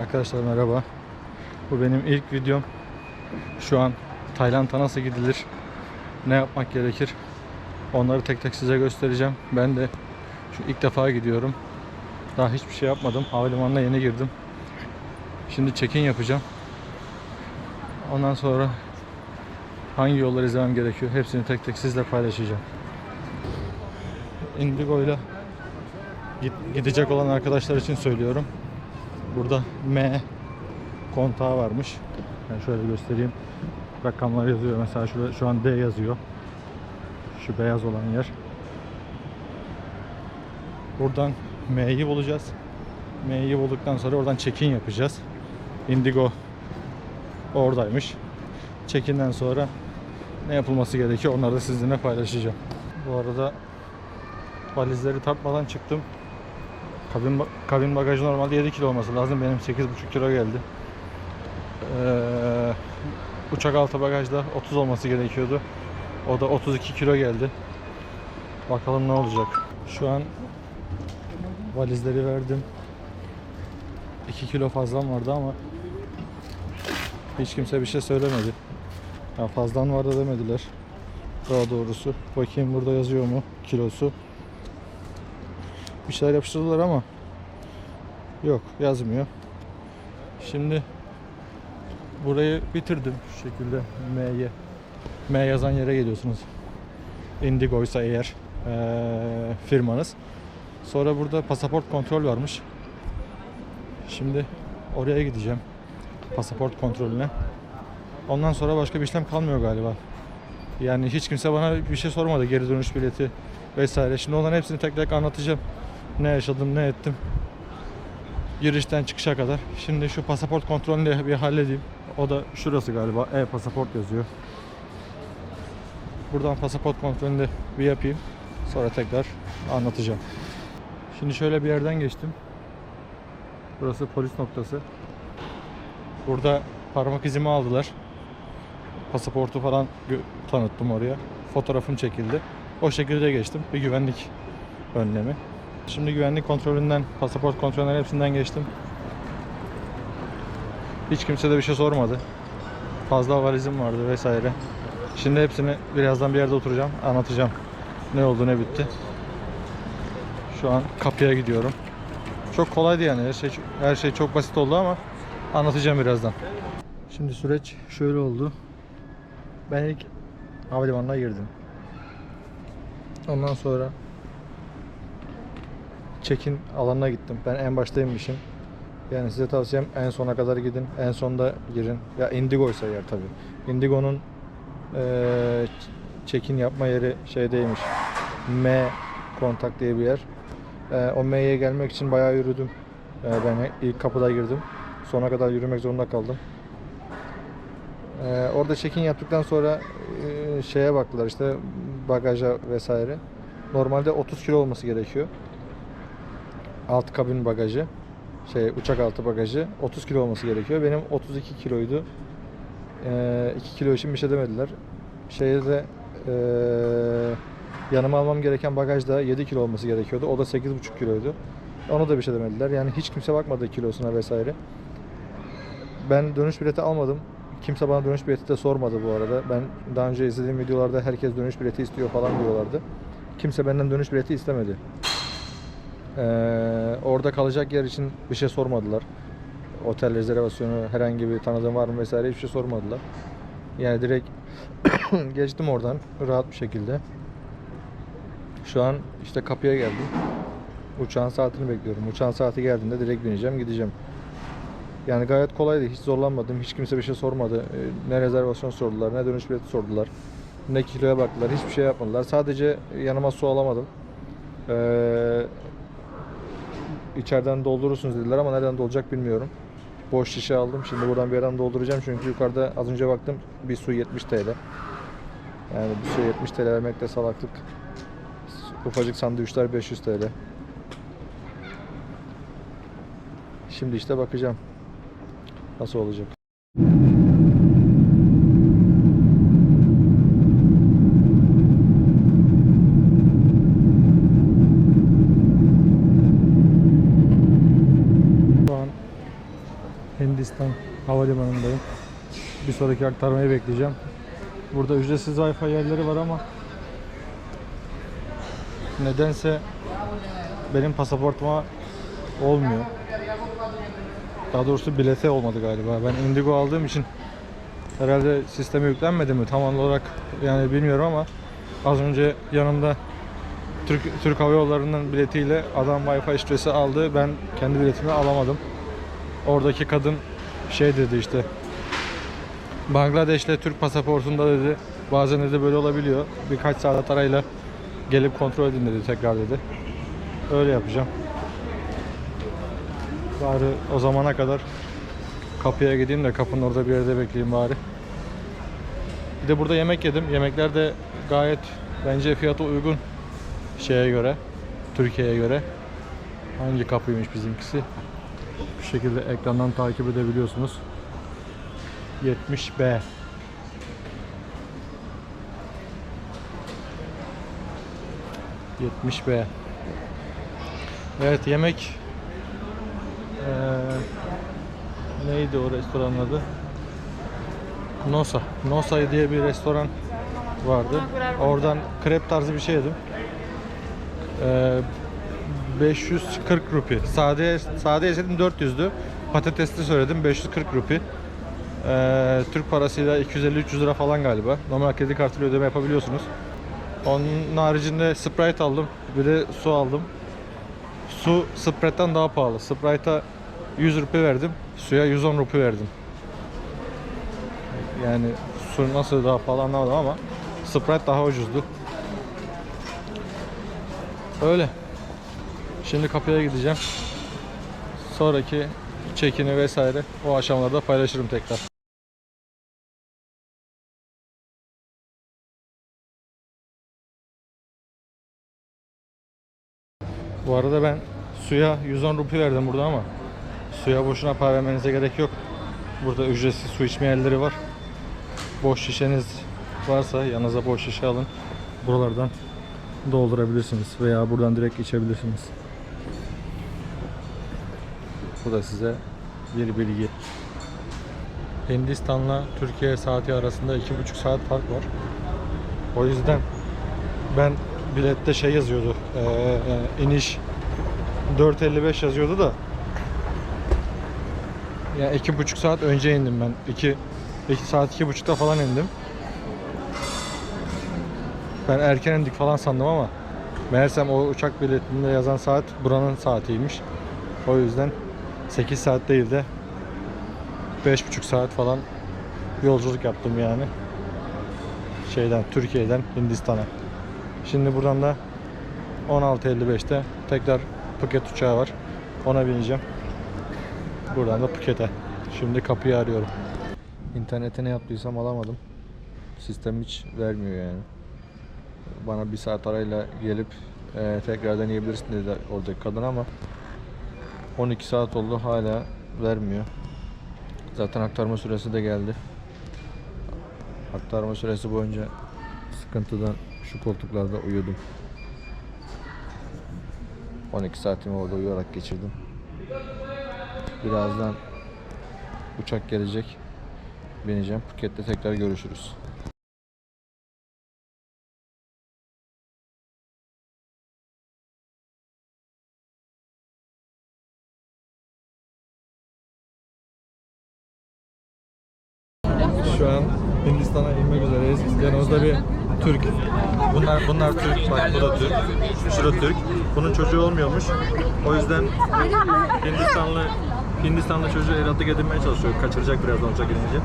Arkadaşlar merhaba. Bu benim ilk videom. Şu an Tayland'a nasıl gidilir? Ne yapmak gerekir? Onları tek tek size göstereceğim. Ben de şu ilk defa gidiyorum. Daha hiçbir şey yapmadım. Havalimanına yeni girdim. Şimdi check-in yapacağım. Ondan sonra hangi yolları izlemem gerekiyor? Hepsini tek tek sizle paylaşacağım. Indigo ile gidecek olan arkadaşlar için söylüyorum. Burada M kontağı varmış. Ben şöyle göstereyim. Rakamlar yazıyor. Mesela şurada şu an D yazıyor. Şu beyaz olan yer. Buradan M'yi bulacağız. M'yi bulduktan sonra oradan check-in yapacağız. Indigo oradaymış. Check-in'den sonra ne yapılması gerekiyor onları da sizinle paylaşacağım. Bu arada valizleri tartmadan çıktım. Kabin, kabin bagajı normalde 7 kilo olması lazım. Benim 8,5 kilo geldi. Ee, uçak altı bagajda 30 olması gerekiyordu. O da 32 kilo geldi. Bakalım ne olacak. Şu an valizleri verdim. 2 kilo fazlam vardı ama hiç kimse bir şey söylemedi. Ya fazlan vardı demediler. Daha doğrusu. Bakayım burada yazıyor mu kilosu. Bir şeyler yapıştırdılar ama yok yazmıyor. Şimdi burayı bitirdim şu şekilde M'ye. M yazan yere geliyorsunuz. Indigo ise eğer eee, firmanız. Sonra burada pasaport kontrol varmış. Şimdi oraya gideceğim. Pasaport kontrolüne. Ondan sonra başka bir işlem kalmıyor galiba. Yani hiç kimse bana bir şey sormadı. Geri dönüş bileti vesaire. Şimdi onların hepsini tek tek anlatacağım. Ne yaşadım, ne ettim. Girişten çıkışa kadar. Şimdi şu pasaport kontrolünü bir halledeyim. O da şurası galiba. E-pasaport yazıyor. Buradan pasaport kontrolünü bir yapayım. Sonra tekrar anlatacağım. Şimdi şöyle bir yerden geçtim. Burası polis noktası. Burada parmak izimi aldılar. Pasaportu falan tanıttım oraya. Fotoğrafım çekildi. O şekilde geçtim. Bir güvenlik önlemi. Şimdi güvenlik kontrolünden, pasaport kontrolünden hepsinden geçtim. Hiç kimse de bir şey sormadı. Fazla valizim vardı vesaire. Şimdi hepsini birazdan bir yerde oturacağım, anlatacağım. Ne oldu, ne bitti. Şu an kapıya gidiyorum. Çok kolaydı yani. Her şey her şey çok basit oldu ama anlatacağım birazdan. Şimdi süreç şöyle oldu. Ben ilk havalimanına girdim. Ondan sonra check-in alanına gittim. Ben en baştaymışım. Yani size tavsiyem en sona kadar gidin. En sonda girin. Ya Indigo ise eğer tabii. Indigo'nun eee check-in yapma yeri şeydeymiş. M kontak diye bir yer. Eee, o M'ye gelmek için bayağı yürüdüm. Eee, ben ilk kapıda girdim. Sona kadar yürümek zorunda kaldım. Ee, orada check-in yaptıktan sonra e, şeye baktılar işte bagaja vesaire. Normalde 30 kilo olması gerekiyor. Alt kabin bagajı. Şey uçak altı bagajı 30 kilo olması gerekiyor. Benim 32 kiloydu. Ee, 2 kilo için bir şey demediler. Şeyde de e, yanıma almam gereken bagajda 7 kilo olması gerekiyordu. O da 8,5 kiloydu. Ona da bir şey demediler. Yani hiç kimse bakmadı kilosuna vesaire. Ben dönüş bileti almadım. Kimse bana dönüş bileti de sormadı bu arada. Ben daha önce izlediğim videolarda herkes dönüş bileti istiyor falan diyorlardı. Kimse benden dönüş bileti istemedi. Ee, orada kalacak yer için bir şey sormadılar. Otel rezervasyonu, herhangi bir tanıdığım var mı vesaire hiçbir şey sormadılar. Yani direkt geçtim oradan rahat bir şekilde. Şu an işte kapıya geldim. Uçağın saatini bekliyorum. Uçağın saati geldiğinde direkt bineceğim, gideceğim. Yani gayet kolaydı. Hiç zorlanmadım. Hiç kimse bir şey sormadı. Ee, Ne rezervasyon sordular, ne dönüş bileti sordular. Ne kiloya baktılar. Hiçbir şey yapmadılar. Sadece yanıma su alamadım. Ee, içeriden doldurursunuz dediler ama nereden dolacak bilmiyorum. Boş şişe aldım. Şimdi buradan bir yerden dolduracağım. Çünkü yukarıda az önce baktım bir su 70 TL. Yani bir su 70 TL vermek de salaklık. Ufacık sandviçler 500 TL. Şimdi işte bakacağım. Nasıl olacak? Şu an Hindistan havalimanındayım. Bir sonraki aktarmayı bekleyeceğim. Burada ücretsiz Wi-Fi yerleri var ama nedense benim pasaportuma olmuyor. Daha doğrusu bilete olmadı galiba. Ben Indigo aldığım için herhalde sisteme yüklenmedi mi tam olarak yani bilmiyorum ama az önce yanımda Türk, Türk Hava Yolları'nın biletiyle adam Wi-Fi şifresi aldı. Ben kendi biletimi alamadım. Oradaki kadın şey dedi işte Bangladeş'le Türk pasaportunda dedi bazen dedi böyle olabiliyor. Birkaç saat arayla gelip kontrol edin dedi tekrar dedi. Öyle yapacağım. Bari o zamana kadar kapıya gideyim de kapının orada bir yerde bekleyeyim bari. Bir de burada yemek yedim. Yemekler de gayet bence fiyatı uygun şeye göre, Türkiye'ye göre. Hangi kapıymış bizimkisi? Bu şekilde ekrandan takip edebiliyorsunuz. 70B. ...70B. Evet yemek... Eee, neydi o restoranın adı? Nosa. Nosa diye bir restoran vardı. Oradan krep tarzı bir şey yedim. Eee 540 rupi. Sade sade yesedim 400'dü. Patatesli söyledim 540 rupi. Eee, Türk parasıyla 250-300 lira falan galiba. Normal kredi kartıyla ödeme yapabiliyorsunuz. Onun haricinde Sprite aldım. Bir de su aldım. Su Sprite'den daha pahalı. Sprite'a 100 rupi verdim. Suya 110 rupi verdim. Yani su nasıl daha pahalı anlamadım ama Sprite daha ucuzdu. Öyle. Şimdi kapıya gideceğim. Sonraki çekini vesaire o aşamalarda paylaşırım tekrar. Bu arada ben suya 110 rupi verdim burada ama suya boşuna para vermenize gerek yok. Burada ücretsiz su içme yerleri var. Boş şişeniz varsa yanınıza boş şişe alın. Buralardan doldurabilirsiniz veya buradan direkt içebilirsiniz. Bu da size bir bilgi. Hindistan'la Türkiye saati arasında 2,5 saat fark var. O yüzden ben bilette şey yazıyordu. eee, iniş 4.55 yazıyordu da yani iki buçuk saat önce indim ben. 2 2 saat iki buçukta falan indim. Ben erken indik falan sandım ama meğersem o uçak biletinde yazan saat buranın saatiymiş. O yüzden 8 saat değil de 5,5 saat falan yolculuk yaptım yani. Şeyden Türkiye'den Hindistan'a. Şimdi buradan da 16.55'te tekrar Phuket uçağı var. Ona bineceğim. Buradan da Phuket'e. Şimdi kapıyı arıyorum. İnternete ne yaptıysam alamadım. Sistem hiç vermiyor yani. Bana bir saat arayla gelip e, tekrar deneyebilirsin dedi oradaki kadın ama 12 saat oldu hala vermiyor. Zaten aktarma süresi de geldi. Aktarma süresi boyunca sıkıntıdan şu koltuklarda uyudum. 12 saatimi orada uyuyarak geçirdim. Birazdan uçak gelecek. Bineceğim. Phuket'te tekrar görüşürüz. Şu an Hindistan'a inmek üzereyiz. Yanımızda bir Türk. Bunlar bunlar Türk. Bak bu da Türk. Şu da Türk. Bunun çocuğu olmuyormuş. O yüzden Hindistanlı Hindistanlı çocuğu evlatlık edinmeye çalışıyor. Kaçıracak birazdan uçak inince.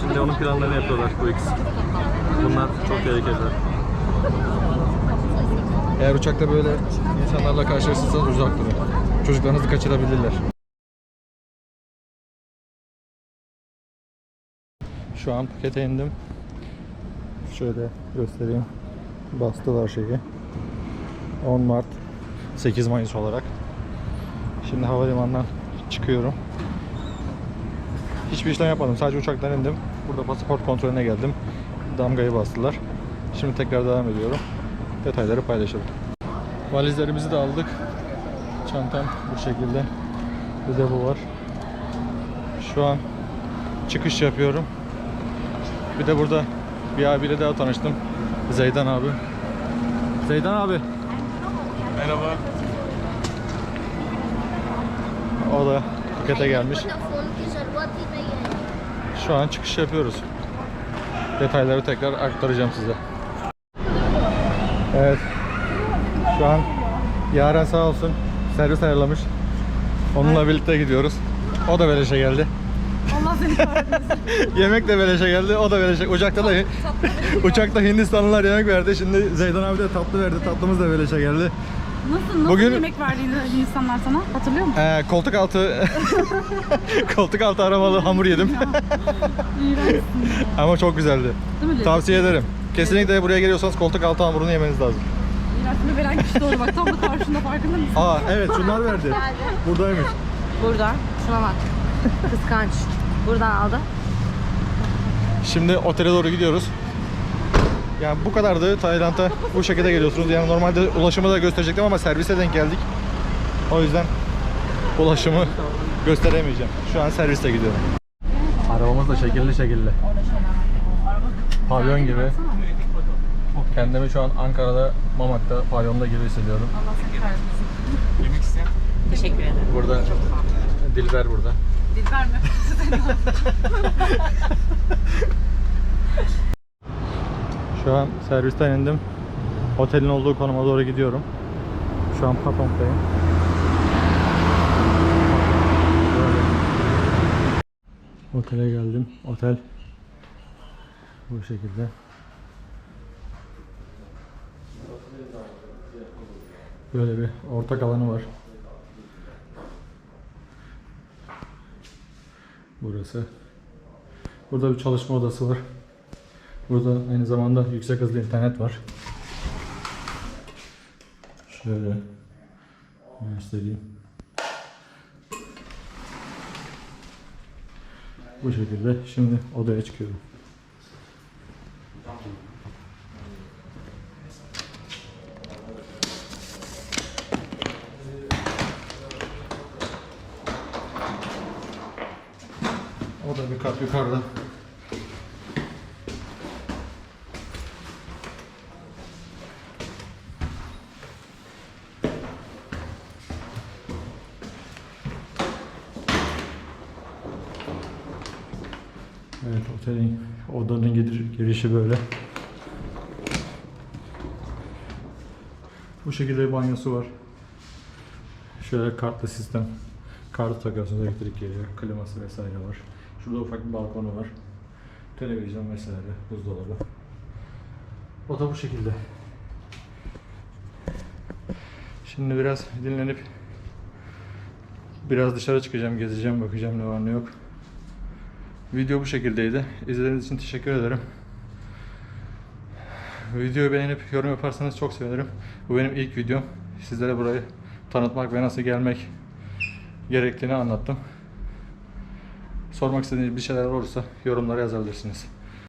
Şimdi onun planlarını yapıyorlar bu ikisi. Bunlar çok tehlikeliler. Eğer uçakta böyle insanlarla karşılaşırsanız uzak durun. Çocuklarınızı kaçırabilirler. Şu an Phuket'e indim. Şöyle göstereyim. Bastılar şeyi. 10 Mart 8 Mayıs olarak. Şimdi havalimanından çıkıyorum. Hiçbir işlem yapmadım. Sadece uçaktan indim. Burada pasaport kontrolüne geldim. Damgayı bastılar. Şimdi tekrar devam ediyorum. Detayları paylaşalım. Valizlerimizi de aldık. Çantam bu şekilde. Bir de bu var. Şu an çıkış yapıyorum. Bir de burada bir abiyle daha tanıştım. Zeydan abi. Zeydan abi. Merhaba. O da dikkate gelmiş. Şu an çıkış yapıyoruz. Detayları tekrar aktaracağım size. Evet. Şu an Yaren sağ olsun servis ayarlamış. Onunla birlikte gidiyoruz. O da beleşe geldi. Yemek de beleşe geldi. O da beleşe. Uçakta da uçakta Hindistanlılar yemek verdi. Şimdi Zeydan abi de tatlı verdi. Tatlımız da beleşe geldi. Nasıl, nasıl Bugün- yemek verdiğini insanlar sana hatırlıyor musun? Ee, koltuk altı koltuk altı aramalı hamur yedim. İğrençsin. Ama çok güzeldi. Değil mi? Tavsiye ederim. Kesinlikle buraya geliyorsanız koltuk altı hamurunu yemeniz lazım. İğrençliğini veren kişi doğru bak. Tam da karşında farkında mısın? Aa evet şunlar verdi. Buradaymış. Burada. Şuna bak. Kıskanç. Buradan aldı. Şimdi otele doğru gidiyoruz. Yani bu kadardı Tayland'a bu şekilde geliyorsunuz. Yani normalde ulaşımı da gösterecektim ama servise denk geldik. O yüzden ulaşımı gösteremeyeceğim. Şu an serviste gidiyorum. Arabamız da şekilli şekilli. Pavyon gibi. Kendimi şu an Ankara'da Mamak'ta pavyonda gibi hissediyorum. Yemek isteyen? Teşekkür ederim. Burada Dilber burada. Dilber mi? Şu an servisten indim. Otelin olduğu konuma doğru gidiyorum. Şu an Patong'dayım. Böyle. Otele geldim. Otel bu şekilde. Böyle bir ortak alanı var. Burası. Burada bir çalışma odası var. Burada aynı zamanda yüksek hızlı internet var. Şöyle göstereyim. Bu şekilde şimdi odaya çıkıyorum. Bir kat yukarıda. Evet otelin odanın gir- girişi böyle. Bu şekilde bir banyosu var. Şöyle kartlı sistem. Kartı takıyorsunuz elektrik geliyor. Kliması vesaire var. Şurada ufak bir balkonu var. Televizyon vesaire. Buzdolabı. O da bu şekilde. Şimdi biraz dinlenip biraz dışarı çıkacağım, gezeceğim, bakacağım ne var ne yok. Video bu şekildeydi. İzlediğiniz için teşekkür ederim. Videoyu beğenip yorum yaparsanız çok sevinirim. Bu benim ilk videom. Sizlere burayı tanıtmak ve nasıl gelmek gerektiğini anlattım. Sormak istediğiniz bir şeyler olursa yorumlara yazabilirsiniz.